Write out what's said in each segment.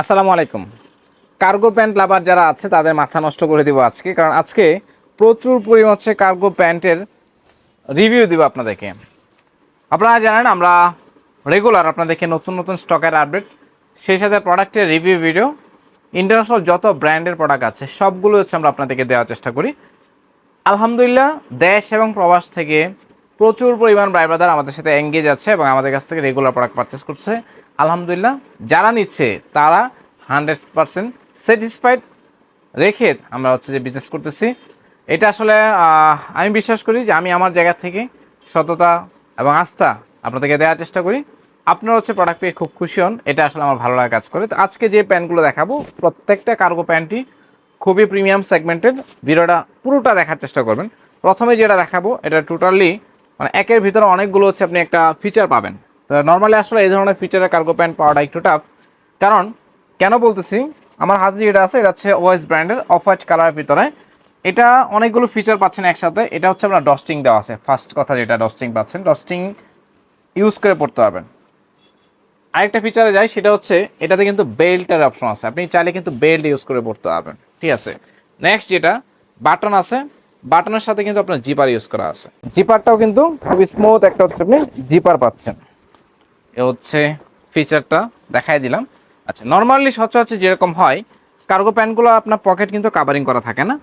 আসসালামু আলাইকুম। Cargo pant লাভার যারা আছে, তাদের মাথা নষ্ট করে দিব আজকে, কারণ আজকে প্রচুর পরিমাণ হচ্ছে কার্গো প্যান্টের রিভিউ দিব আপনাদেরকে। আপনারা জানেন, আমরা রেগুলার আপনাদেরকে নতুন নতুন স্টকের আপডেট সেই সাথে প্রোডাক্টের রিভিউ ভিডিও ইন্টারন্যাশনাল যত ব্র্যান্ডের প্রোডাক্ট আছে, সবগুলো হচ্ছে আমরা আপনাদেরকে দেওয়ার চেষ্টা করি। আলহামদুলিল্লাহ, দেশ এবং প্রবাস থেকে প্রচুর পরিমাণ ব্রাদার আমাদের সাথে এঙ্গেজ আছে এবং আমাদের কাছ থেকে রেগুলার প্রোডাক্ট পারচেস করছে। আলহামদুলিল্লাহ, যারা নিচ্ছে তারা হান্ড্রেড পারসেন্ট স্যাটিসফাইড রেখে আমরা হচ্ছে যে বিজনেস করতেছি। এটা আসলে আমি বিশ্বাস করি যে আমি আমার জায়গা থেকে সততা এবং আস্থা আপনাদেরকে দেওয়ার চেষ্টা করি। আপনারা হচ্ছে প্রোডাক্ট পেয়ে খুব খুশি হন, এটা আসলে আমার ভালো লাগা কাজ করে। তো আজকে যে প্যান্টগুলো দেখাবো, প্রত্যেকটা কার্গো প্যান্টই খুবই প্রিমিয়াম সেগমেন্টের ভিডিওটা পুরোটা দেখার চেষ্টা করবেন। প্রথমে যেটা দেখাবো, এটা টোটালি মানে একের ভিতরে অনেকগুলো হচ্ছে আপনি একটা ফিচার পাবেন। নর্মালি আসলে এই ধরনের ফিচারের কার্গো প্যান্ট পাওয়াটা একটু টাফ কারণ, কেন বলতেছি? আমার হাতে যেটা আছে, এটা হচ্ছে ওয়েস ব্র্যান্ডের অফ হোয়াইট কালারের ভিতরে। এটা অনেকগুলো ফিচার পাচ্ছেন একসাথে। এটা হচ্ছে আপনার ডস্টিং দেওয়া আছে। ফার্স্ট কথা যেটা ডস্টিং পাচ্ছেন। ডস্টিং ইউজ করে পড়তে পারবেন। আরেকটা ফিচারে যাই, সেটা হচ্ছে, এটাতে কিন্তু বেল্টের অপশন আছে। আপনি চাইলে কিন্তু বেল্ট ইউজ করে পড়তে পারবেন। ঠিক আছে? নেক্সট যেটা বাটন আছে। বাটনের সাথে কিন্তু আপনার জিপার ইউজ করা আছে। জিপারটাও কিন্তু খুবই স্মুথ একটা হচ্ছে আপনি জিপার পাচ্ছেন। এ হচ্ছে ফিচারটা দেখাই দিলাম। আচ্ছা নর্মালি সচরাচর যেরকম হয় কার্গো প্যান্টগুলো আপনার পকেট কিন্তু কাভারিং করা থাকে না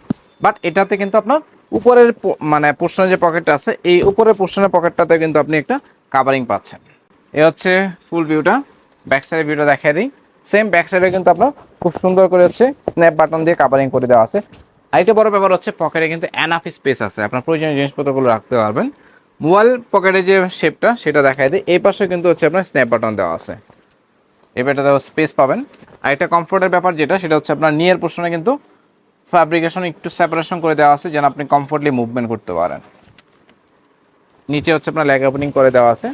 বাট এটাতে কিন্তু আপনার উপরের মানে পোর্শনে যে পকেটটা আছে, এই উপরের পোর্শনের পকেটটাতে কিন্তু আপনি একটা কাভারিং পাচ্ছেন। এ হচ্ছে ফুল ভিউটা ব্যাক সাইডের ভিউটা দেখাই দিই। সেম ব্যাক সাইডে কিন্তু আপনার খুব সুন্দর করে হচ্ছে স্ন্যাপ বাটন দিয়ে কাভারিং করে দেওয়া আছে। আরেকটা বড় ব্যাপার হচ্ছে পকেটে কিন্তু এনাফ স্পেস আছে। আপনার প্রয়োজনীয় জিনিসপত্রগুলো রাখতে পারবেন। মোবাইল পকেটে যে শেপটা, সেটা দেখাই দেয় এই পাশে কিন্তু হচ্ছে আপনার স্ন্যাপ বাটন দেওয়া আছে। এবারটা দেওয়া স্পেস পাবেন। আর একটা কমফোর্টের ব্যাপার যেটা, সেটা হচ্ছে আপনার নিয়ের পোর্শনে কিন্তু ফ্যাব্রিকেশন একটু সেপারেশন করে দেওয়া আছে, যেন আপনি কমফোর্টলি মুভমেন্ট করতে পারেন। নিচে হচ্ছে আপনার লেগ ওপেনিং করে দেওয়া আছে।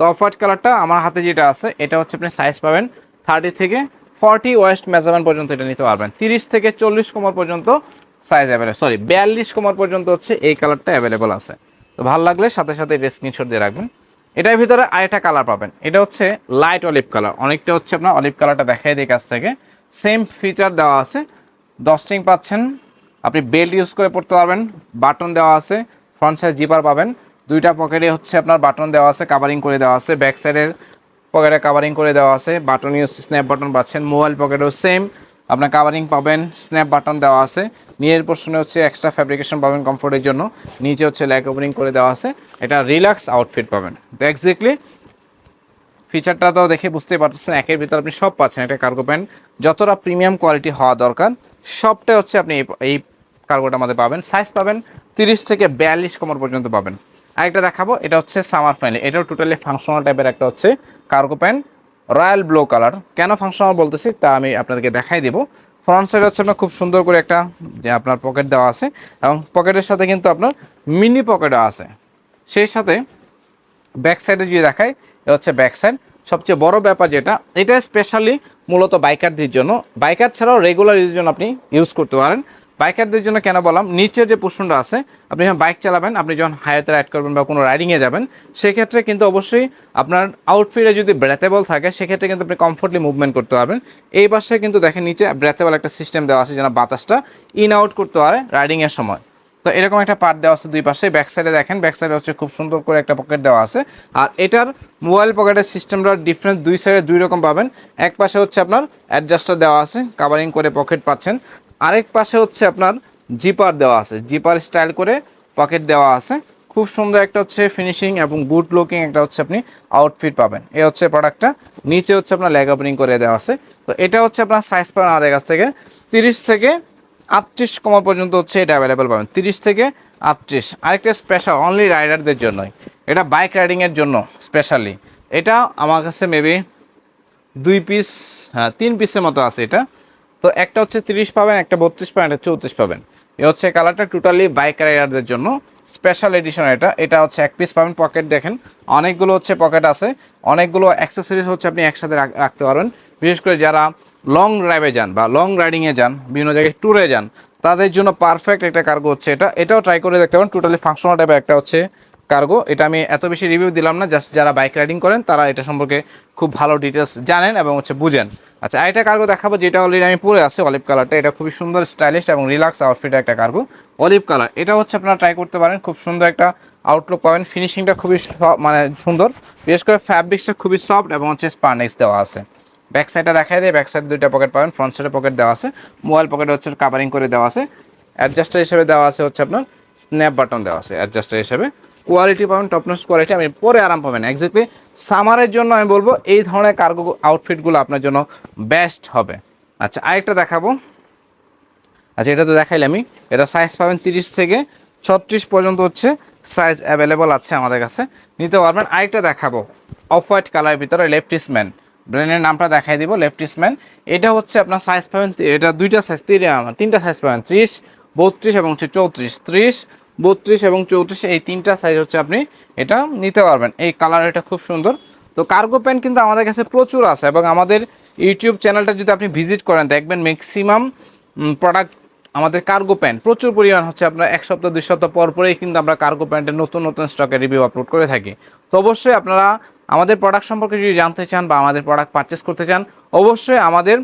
তো অফ হোয়াইট কালারটা আমার হাতে যেটা আছে, এটা হচ্ছে আপনি সাইজ পাবেন থার্টি থেকে ফর্টি ওয়েস্ট মেজারমেন্ট পর্যন্ত এটা নিতে পারবেন। তিরিশ থেকে চল্লিশ কোমর পর্যন্ত সাইজ অ্যাভেলেবল সরি বিয়াল্লিশ কোমর পর্যন্ত হচ্ছে এই কালারটা অ্যাভেলেবল আছে। তো ভালো লাগলে সাথে সাথে এটা স্ক্রিনশট দিয়ে রাখবেন। এটার ভিতরে আরেকটা কালার পাবেন। এটা হচ্ছে লাইট অলিভ কালার অনেকটা হচ্ছে আপনার অলিভ কালারটা দেখাই দিই কাছ থেকে। সেম ফিচার দেওয়া আছে। ডস্টিং পাচ্ছেন। আপনি বেল্ট ইউজ করে পড়তে পারবেন। বাটন দেওয়া আছে। ফ্রন্ট সাইড জিপার পাবেন। দুইটা পকেটে হচ্ছে আপনার বাটন দেওয়া আছে কাভারিং করে দেওয়া আছে। ব্যাক সাইডের পকেটে কাভারিং করে দেওয়া আছে। বাটন ইউজ স্ন্যাপ বাটন পাচ্ছেন। মোবাইল পকেটেও সেম আপনার কাভারিং পাবেন স্ন্যাপ বাটন দেওয়া আছে। নিয়ের পোর্শনে হচ্ছে এক্সট্রা ফ্যাব্রিকেশন পাবেন কমফোর্টের জন্য। নিচে হচ্ছে ল্যাক ওপেনিং করে দেওয়া আছে। এটা রিল্যাক্স আউটফিট পাবেন। তো এক্স্যাক্টলি ফিচারটা তো দেখে বুঝতে পারতেছেন, একের ভিতর আপনি সব পাচ্ছেন, একটা কার্গো প্যান্ট যতটা প্রিমিয়াম কোয়ালিটি হওয়া দরকার সবটাই হচ্ছে আপনি এই- কার্গোটা আমাদের পাবেন। সাইজ পাবেন তিরিশ থেকে বিয়াল্লিশ কোমর পর্যন্ত পাবেন। আরেকটা দেখাবো, এটা হচ্ছে সামার ফ্যামিলি এটাও টোটালি ফাংশনাল টাইপের একটা হচ্ছে cargo pant royal blue colour. কেন ফাংশনাল বলতেছি তা আমি আপনাদেরকে দেখাই দেবো। ফ্রন্ট সাইড হচ্ছে আপনার খুব সুন্দর করে একটা, যে আপনার পকেট দেওয়া আছে এবং পকেটের সাথে কিন্তু আপনার মিনি পকেটও আছে। সেই সাথে ব্যাক সাইডে যদি দেখাই এটা হচ্ছে ব্যাক সাইড সবচেয়ে বড় ব্যাপার যেটা, এটা স্পেশালি মূলত বাইকারদের জন্য। বাইকার ছাড়াও রেগুলার ইউজের জন্য আপনি ইউজ করতে পারেন। বাইকারদের জন্য কেন বললাম? নিচের যে পোর্শনটা আছে, আপনি যখন বাইক চালাবেন, আপনি যখন হাইওয়েতে রাইড করবেন বা কোনো রাইডিংয়ে যাবেন, সেক্ষেত্রে কিন্তু অবশ্যই আপনার আউটফিটে যদি ব্রেথেবল থাকে, সেক্ষেত্রে কিন্তু আপনি কমফোর্টলি মুভমেন্ট করতে পারবেন। এই পাশে কিন্তু দেখেন নিচে ব্রেথেবল একটা সিস্টেম দেওয়া আছে, যেন বাতাসটা ইন আউট করতে পারে রাইডিংয়ের সময়। তো এরকম একটা পার্ট দেওয়া আছে দুই পাশে ব্যাক সাইডে দেখেন ব্যাক সাইডে হচ্ছে খুব সুন্দর করে একটা পকেট দেওয়া আছে। আর এটার মোবাইল পকেটের সিস্টেমটা ডিফারেন্ট দুই সাইডে দুই রকম পাবেন। এক পাশে হচ্ছে আপনার অ্যাডজাস্টার দেওয়া আছে কাভারিং করে পকেট পাচ্ছেন। আরেক পাশে হচ্ছে আপনার জিপার দেওয়া আছে। জিপার স্টাইল করে পকেট দেওয়া আছে। খুব সুন্দর একটা হচ্ছে ফিনিশিং এবং বুট লুকিং একটা হচ্ছে আপনি আউটফিট পাবেন। এ হচ্ছে প্রোডাক্টটা নিচে হচ্ছে আপনার লেগ ওপেনিং করে দেওয়া আছে। তো এটা হচ্ছে আপনার সাইজ পাবেন আমাদের কাছ থেকে তিরিশ থেকে আটত্রিশ কমা পর্যন্ত হচ্ছে এটা অ্যাভেলেবেল পাবেন। তিরিশ থেকে আটত্রিশ। আরেকটা স্পেশাল অনলি রাইডারদের জন্যই। এটা বাইক রাইডিংয়ের জন্য স্পেশালি এটা আমার কাছে মেবি দুই পিস হ্যাঁ তিন পিসের মতো আছে এটা। তো একটা হচ্ছে তিরিশ পাবেন, একটা বত্রিশ পাবেন, একটা চৌত্রিশ পাবেন। এ হচ্ছে কালারটা টোটালি বাইক রাইডারদের জন্য স্পেশাল এডিশন এটা। এটা হচ্ছে এক পিস পাবেন পকেট দেখেন। অনেকগুলো হচ্ছে পকেট আছে। অনেকগুলো অ্যাক্সেসরিজ হচ্ছে আপনি একসাথে রাখতে পারবেন। বিশেষ করে যারা লং ড্রাইভে যান বা লং রাইডিংয়ে যান, বিভিন্ন জায়গায় ট্যুরে যান, তাদের জন্য পারফেক্ট একটা কার্গো হচ্ছে এটা। এটাও ট্রাই করে দেখতে পারেন টোটালি ফাংশনাল টাইপের একটা হচ্ছে কার্গো এটা আমি এত বেশি রিভিউ দিলাম না জাস্ট যারা বাইক রাইডিং করেন, তারা এটা সম্পর্কে খুব ভালো ডিটেলস জানেন এবং হচ্ছে বুঝেন। আচ্ছা আরেকটা কার্গো দেখাবো, যেটা অলরেডি আমি পরে আছে অলিভ কালারটা এটা খুবই সুন্দর স্টাইলিশ এবং রিল্যাক্স আউটফিটের একটা কার্গো অলিভ কালার এটা হচ্ছে আপনারা ট্রাই করতে পারেন, খুব সুন্দর একটা আউটলুক পাবেন। ফিনিশিংটা খুবই মানে সুন্দর। বিশেষ করে ফ্যাব্রিক্সটা খুবই সফট এবং হচ্ছে স্পার্নেক্স দেওয়া আছে। ব্যাক সাইডটা দেখাই দেয় ব্যাক সাইড দুইটা পকেট পাবেন ফ্রন্ট সাইডে পকেট দেওয়া আছে। মোবাইল পকেট হচ্ছে কাভারিং করে দেওয়া আছে। অ্যাডজাস্টার হিসেবে দেওয়া আছে হচ্ছে আপনার স্ন্যাপ বাটন দেওয়া আছে অ্যাডজাস্টার হিসেবে। কোয়ালিটি পাবেন টপনস কোয়ালিটি আমি পরে আরাম পাবেন। এক্স্যাক্টলি সামারের জন্য আমি বলব, এই ধরনের কার্গো আউটফিটগুলো আপনার জন্য বেস্ট হবে। আচ্ছা আরেকটা দেখাবো। আচ্ছা এটা তো দেখাইলে আমি। এটা সাইজ পাবেন তিরিশ থেকে ছত্রিশ পর্যন্ত হচ্ছে সাইজ অ্যাভেলেবল আছে আমাদের কাছে। নিতে পারবেন। আরেকটা দেখাবো। অফ হোয়াইট কালারের ভিতরে লেফটিসম্যান ব্র্যান্ডের নামটা দেখাই দিব লেফটিসম্যান এটা হচ্ছে আপনার সাইজ পাবেন এটা দুইটা সাইজ তিনটা সাইজ পাবেন, ত্রিশ, বত্রিশ এবং হচ্ছে চৌত্রিশ। ত্রিশ বত্রিশ এবং চৌত্রিশ, এই তিনটা সাইজ হচ্ছে আপনি এটা নিতে পারবেন। এই কালার এটা খুব সুন্দর। তো কার্গো প্যান্ট কিন্তু আমাদের কাছে প্রচুর আছে এবং আমাদের ইউটিউব চ্যানেলটা যদি আপনি ভিজিট করেন, দেখবেন ম্যাক্সিমাম প্রোডাক্ট আমাদের কার্গো প্যান্ট প্রচুর পরিমাণ হচ্ছে আপনার এক সপ্তাহ, দুই সপ্তাহ পর পরেই কিন্তু আমরা কার্গো প্যান্টের নতুন নতুন স্টকের রিভিউ আপলোড করে থাকি। তো অবশ্যই আপনারা আমাদের প্রোডাক্ট সম্পর্কে যদি জানতে চান বা আমাদের প্রোডাক্ট পারচেস করতে চান, অবশ্যই আমাদের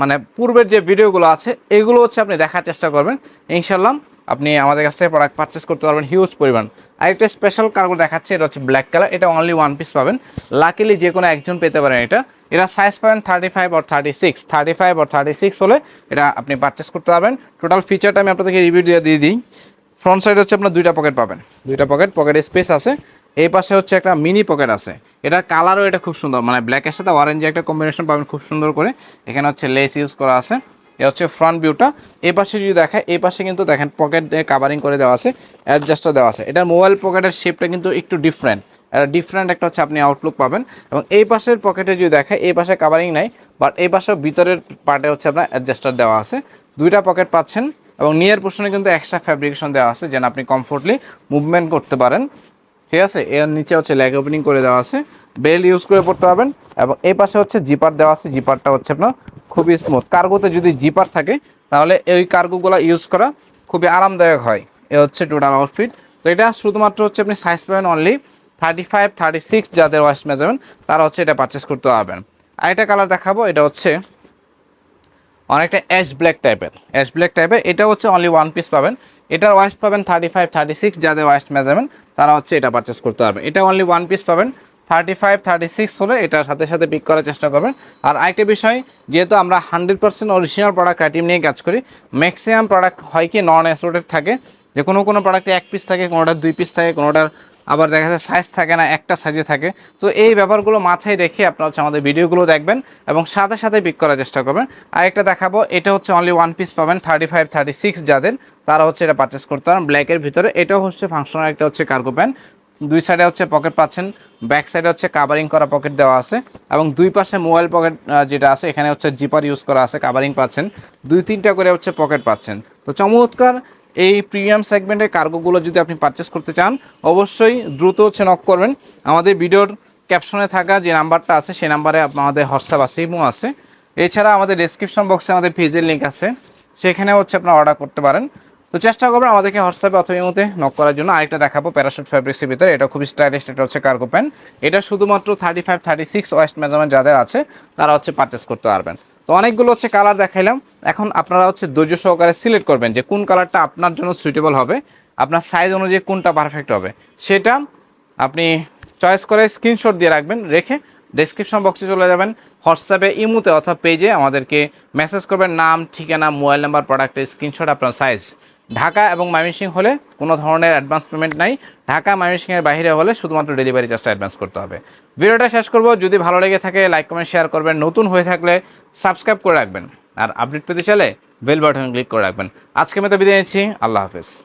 মানে পূর্বের যে ভিডিওগুলো আছে, এগুলো হচ্ছে আপনি দেখার চেষ্টা করবেন। ইনশাল্লাহ আপনি আমাদের কাছ থেকে প্রোডাক্ট পারচেস করতে পারবেন হিউজ পরিমাণ। আরেকটা স্পেশাল কার্গো দেখাচ্ছে, এটা হচ্ছে ব্ল্যাক কালার এটা অনলি ওয়ান পিস পাবেন। লাকিলি যে কোনো একজন পেতে পারেন এটা। এটা সাইজ পাবেন থার্টি ফাইভ আর থার্টি সিক্স থার্টি ফাইভ আর থার্টি সিক্স হলে এটা আপনি পারচেস করতে পারবেন। টোটাল ফিচারটা আমি আপনাদেরকে রিভিউ দিয়ে দিয়ে দিই। ফ্রন্ট সাইড হচ্ছে আপনার দুইটা পকেট পাবেন। দুইটা পকেট পকেটে স্পেস আছে। এই পাশে হচ্ছে একটা মিনি পকেট আছে। এটার কালারও এটা খুব সুন্দর মানে ব্ল্যাকের সাথে অরেঞ্জে একটা কম্বিনেশন পাবেন খুব সুন্দর করে। এখানে হচ্ছে লেস ইউজ করা আছে। এ হচ্ছে ফ্রন্ট ভিউটা এই পাশে যদি দেখায় এই পাশে কিন্তু দেখেন পকেট দিয়ে কাভারিং করে দেওয়া আছে অ্যাডজাস্টার দেওয়া আছে। এটা মোবাইল পকেটের শেপটা কিন্তু একটু ডিফারেন্ট এটা ডিফারেন্ট একটা হচ্ছে আপনি আউটলুক পাবেন। এবং এই পাশের পকেটে যদি দেখায়, এই পাশে কাভারিং নাই বাট এই পাশে ভিতরের পার্টে হচ্ছে আপনার অ্যাডজাস্টার দেওয়া আছে। দুইটা পকেট পাচ্ছেন এবং নিয়ার পোর্শনে কিন্তু এক্সট্রা ফ্যাব্রিকেশন দেওয়া আছে, যেন আপনি কমফোর্টলি মুভমেন্ট করতে পারেন। ঠিক আছে? এর নিচে হচ্ছে লেগ ওপেনিং করে দেওয়া আছে। বেল্ট ইউজ করে পড়তে পারবেন। এবং এই পাশে হচ্ছে জিপার দেওয়া আছে। জিপারটা হচ্ছে আপনার খুবই স্মুথ কার্গোতে যদি জিপার থাকে, তাহলে এই কার্গোগুলো ইউজ করা খুবই আরামদায়ক হয়। এ হচ্ছে টোটাল আউটফিট তো এটা শুধুমাত্র হচ্ছে আপনি সাইজ পাবেন only thirty five thirty six যাদের ওয়েস্ট মেজারমেন্ট তারা হচ্ছে এটা পারচেস করতে পারবেন। আরেকটা কালার দেখাবো, এটা হচ্ছে অনেকটা অ্যাশ ব্ল্যাক টাইপের অ্যাশ ব্ল্যাক টাইপের এটা হচ্ছে অনলি ওয়ান পিস পাবেন। এটার ওয়েস্ট পাবেন থার্টি ফাইভ থার্টি সিক্স যাদের ওয়েস্ট মেজারমেন্ট তারা হচ্ছে এটা পারচেস করতে পারবেন। এটা অনলি ওয়ান পিস পাবেন। থার্টি ফাইভ থার্টি সিক্স হলে এটার সাথে সাথে পিক করার চেষ্টা করবেন। আর আরেকটা বিষয়, যেহেতু আমরা hundred percent original product item নিয়ে কাজ করি ম্যাক্সিমাম প্রোডাক্ট হয় কি নন অ্যাসোটেড থাকে, যে কোনো কোনো প্রোডাক্টে এক পিস থাকে, কোনোটার দুই পিস থাকে, কোনোটার আবার দেখা যাচ্ছে সাইজ থাকে না, একটা সাইজে থাকে। তো এই ব্যাপারগুলো মাথায় রেখে আপনারা হচ্ছে আমাদের ভিডিওগুলো দেখবেন এবং সাথে সাথে পিক করার চেষ্টা করবেন। আর একটা দেখাবো, এটা হচ্ছে অনলি ওয়ান পিস পাবেন থার্টি ফাইভ থার্টি সিক্স যাদের, তারা হচ্ছে এটা পারচেস করতে পারেন ব্ল্যাকের ভিতরে। এটাও হচ্ছে ফাংশনাল একটা হচ্ছে কার্গো প্যান্ট দুই সাইডে হচ্ছে পকেট পাচ্ছেন ব্যাক সাইডে হচ্ছে কাভারিং করা পকেট দেওয়া আছে এবং দুই পাশে মোবাইল পকেট যেটা আছে, এখানে হচ্ছে জিপার ইউজ করা আছে কাভারিং পাচ্ছেন। দুই তিনটা করে হচ্ছে পকেট পাচ্ছেন। তো চমৎকার এই প্রিমিয়াম সেগমেন্টের কার্গোগুলো যদি আপনি পারচেস করতে চান, অবশ্যই দ্রুত হচ্ছে নক করবেন। আমাদের ভিডিওর ক্যাপশনে থাকা যে নাম্বারটা আছে সেই নাম্বারে আমাদের হোয়াটসঅ্যাপ আছে ইমো আছে। এছাড়া আমাদের ডেসক্রিপশন বক্সে আমাদের পেজের লিঙ্ক আছে। সেখানে হচ্ছে আপনারা অর্ডার করতে পারেন। তো চেষ্টা করবেন আমাদেরকে হোয়াটসঅ্যাপে অথবা ইমোতে নক করার জন্য। আরেকটা দেখাবো প্যারাশুট ফ্যাব্রিক্সের ভিতরে। এটা খুবই স্টাইলিশ এটা হচ্ছে কার্গো প্যান্ট এটা শুধুমাত্র thirty five thirty six waist measurement যাদের আছে, তারা হচ্ছে পারচেস করতে পারবেন। তো অনেকগুলো হচ্ছে কালার দেখাইলাম। এখন আপনারা হচ্ছে ধৈর্য সহকারে সিলেক্ট করবেন যে কোন কালারটা আপনার জন্য সুইটেবল হবে। আপনার সাইজ অনুযায়ী কোনটা পারফেক্ট হবে। সেটা আপনি চয়েস করে স্ক্রিনশট দিয়ে রাখবেন, রেখে ডেসক্রিপশন বক্সে চলে যাবেন। হোয়াটসঅ্যাপে, ইমুতে অথবা পেজে আমাদেরকে মেসেজ করবেন নাম, ঠিকানা, মোবাইল নাম্বার, প্রোডাক্টের স্ক্রিনশট, আপনার সাইজ। ঢাকা এবং ময়মনসিংহ হলে কোনো ধরনের অ্যাডভান্স পেমেন্ট নাই। ঢাকা, ময়মনসিংহের বাইরে হলে শুধুমাত্র ডেলিভারি চার্জটা অ্যাডভান্স করতে হবে। ভিডিওটা শেষ করব। যদি ভালো লেগে থাকে, লাইক, কমেন্ট, শেয়ার করবেন। নতুন হয়ে থাকলে সাবস্ক্রাইব করে রাখবেন। আর আপডেট পেতে চাইলে বেল বাটন ক্লিক করে রাখবেন। আজকে মতো বিদায় নিচ্ছি। আল্লাহ হাফেজ।